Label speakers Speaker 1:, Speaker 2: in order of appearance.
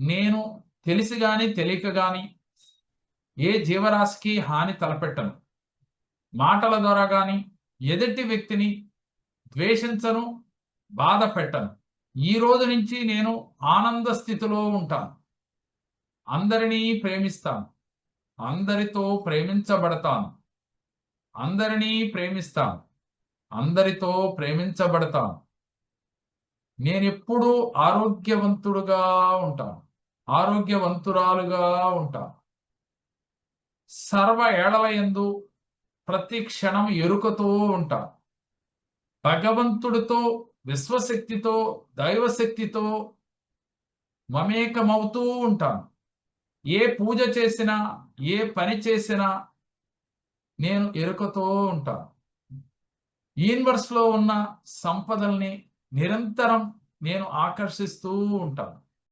Speaker 1: నేను తెలిసి గాని తెలియక గాని ఏ జీవరాశికి హాని తలపెట్టను. మాటల ద్వారా గాని ఎదుటి వ్యక్తిని ద్వేషించను బాధ పెట్టను. ఈ రోజు నుంచి నేను ఆనంద స్థితిలో ఉంటాను. అందరినీ ప్రేమిస్తాను. అందరితో ప్రేమించబడతాను. అందరినీ ప్రేమిస్తాను. అందరితో ప్రేమించబడతాను. నేను ఎప్పుడూ ఆరోగ్యవంతుడుగా ఉంటాను. ఆరోగ్యవంతురాలుగా ఉంటాను. సర్వ ఏడల యందు ప్రతి క్షణం ఎరుకతో ఉంటాను. భగవంతుడితో విశ్వశక్తితో దైవశక్తితో మమేకమవుతూ ఉంటాను. ఏ పూజ చేసినా ఏ పని చేసినా నేను ఎరుకతో ఉంటాను. యూనివర్స్లో ఉన్న సంపదల్ని నిరంతరం నేను ఆకర్షిస్తూ ఉంటాను.